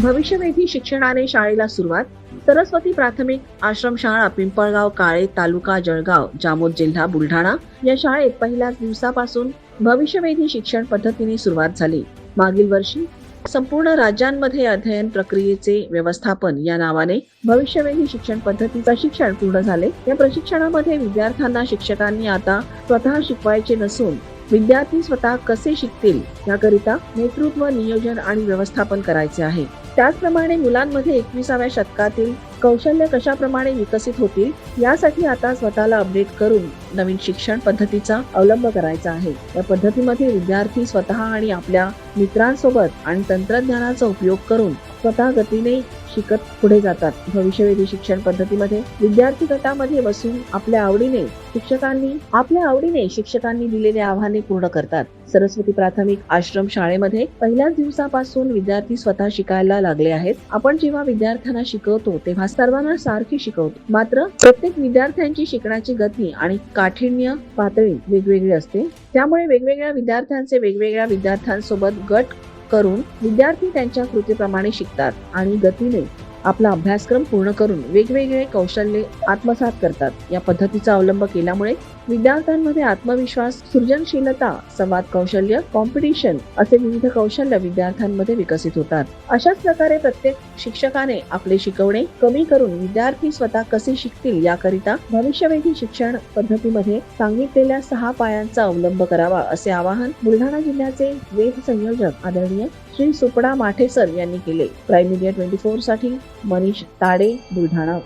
भविष्यवेधी शिक्षणाने शाळेला सुरुवात सरस्वती प्राथमिक आश्रमशाळा पिंपळगाव काळे तालुका जळगाव जामोद जिल्हा बुलढाणा या शाळेत पहिल्याच दिवसापासून भविष्यवेधी शिक्षण पद्धतीने सुरुवात झाली. मागील वर्षी संपूर्ण राज्यांमध्ये अध्ययन प्रक्रियेचे व्यवस्थापन या नावाने भविष्यवेधी शिक्षण पद्धती प्रशिक्षण पूर्ण झाले. या प्रशिक्षणामध्ये विद्यार्थ्यांना शिक्षकांनी आता स्वतः शिकवायचे नसून विद्यार्थी स्वतः कसे शिकतील याकरिता नेतृत्व नियोजन आणि व्यवस्थापन करायचे आहे. त्याचप्रमाणे मुलांमध्ये एकविसाव्या शतकातील कौशल्य कशाप्रमाणे विकसित होतील यासाठी आता स्वतःला अपडेट करून नवीन शिक्षण पद्धतीचा अवलंब करायचा आहे. या पद्धतीमध्ये विद्यार्थी स्वतः आणि आपल्या मित्रांसोबत आणि तंत्रज्ञानाचा उपयोग करून स्वतः गतीने शिकत पुढे जातात. भविष्यवेधी शिक्षण पद्धतीमध्ये विद्यार्थी गटामध्ये बसून आपल्या आवडीने शिक्षकांनी आपल्या आवडीने शिक्षकांनी दिलेले आव्हाने पूर्ण करतात. सरस्वती प्राथमिक आश्रम शाळेमध्ये पहिल्याच दिवसापासून विद्यार्थी स्वतः शिकायला लागले आहेत. आपण जेव्हा विद्यार्थ्यांना शिकवतो तेव्हा सर्वांना सारखी शिकवतो. मात्र प्रत्येक विद्यार्थ्यांची शिकण्याची गती आणि काठिण्य पातळी वेगवेगळी असते. त्यामुळे वेगवेगळ्या विद्यार्थ्यांचे वेगवेगळ्या विद्यार्थ्यांसोबत गट करून विद्यार्थी त्यांच्या कृतीप्रमाणे शिकतात आणि गतीने आपला अभ्यासक्रम पूर्ण करून वेगवेगळे कौशल्ये आत्मसात करतात. या पद्धतीचा अवलंब केल्यामुळे विद्यार्थ्यांमध्ये आत्मविश्वास सृजनशीलता संवाद कौशल्य कॉम्पिटिशन असे विविध कौशल्य विद्यार्थ्यांमध्ये विकसित होतात. अशाच प्रकारे प्रत्येक शिक्षकाने आपले शिकवणे कमी करून विद्यार्थी स्वतः कसे शिकतील याकरिता भविष्यवेधी शिक्षण पद्धतीमध्ये सांगितलेल्या सहा पायांचा अवलंब करावा असे आवाहन बुलढाणा जिल्ह्याचे वेध संयोजक आदरणीय श्री सुपडा माठेसर यांनी केले. प्राईम मीडिया ट्वेंटी फोरसाठी मनीष ताडे बुलढाणा.